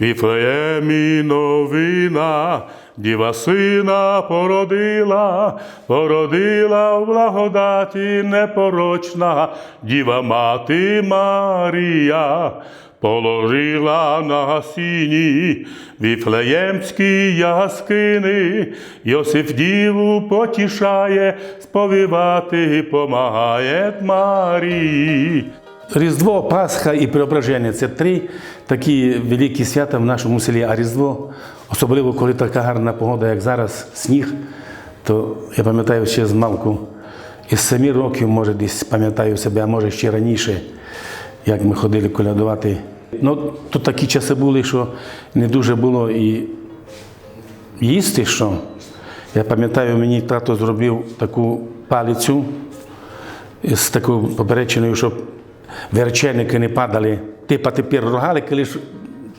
Віфлеємі новина, діва сина породила, породила в благодаті непорочна, діва мати Марія. Положила на сіні віфлеємські яскини, Йосиф діву потішає, сповівати помагає Марії. Різдво, Пасха і Преображення це три такі великі свята в нашому селі. А Різдво, особливо коли така гарна погода, як зараз, сніг, то я пам'ятаю ще з малку, із семи років, може, десь пам'ятаю себе, а може ще раніше, як ми ходили колядувати. Ну, то такі часи були, що не дуже було і їсти що. Я пам'ятаю, мені тато зробив таку палицю з такою поперечиною, щоб верченики не падали. Типа тепер рогалики, лише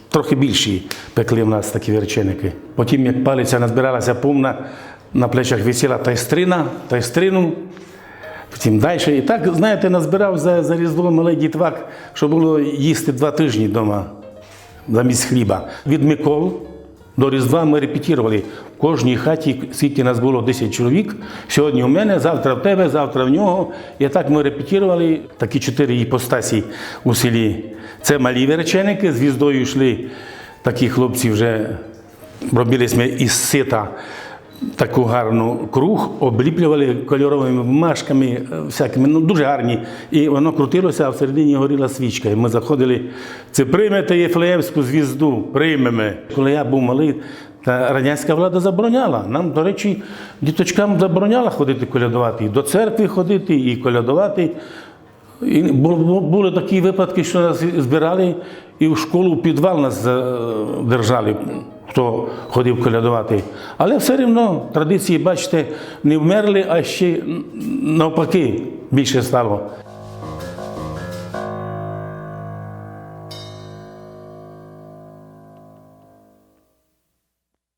трохи більші пекли в нас такі верченики. Потім, як палиця назбиралася повна, на плечах висіла тайстрина, тайстрину. Потім далі. І так, знаєте, назбирав за, за різдво малий дітвак, що було їсти два тижні вдома замість хліба. Від Микол до Різдва ми репетірували. В кожній хаті скільки нас було 10 чоловік. Сьогодні у мене, завтра в тебе, завтра в нього. І так ми репетірували такі чотири іпостасі у селі. Це малі верченики, звіздою йшли такі хлопці вже робили ми із сита таку гарну круг, обліплювали кольоровими бумажками, е, всякими, ну дуже гарні. І воно крутилося, а всередині горіла свічка. І ми заходили, це приймете Єфлеємську звізду, приймемо. Коли я був малий, та радянська влада забороняла. Нам, до речі, діточкам забороняла ходити колядувати, і до церкви ходити, і колядувати. І бу- бу- були такі випадки, що нас збирали і в школу в підвал нас е, держали, хто ходив колядувати. Але все одно традиції, бачите, не вмерли, а ще навпаки більше стало.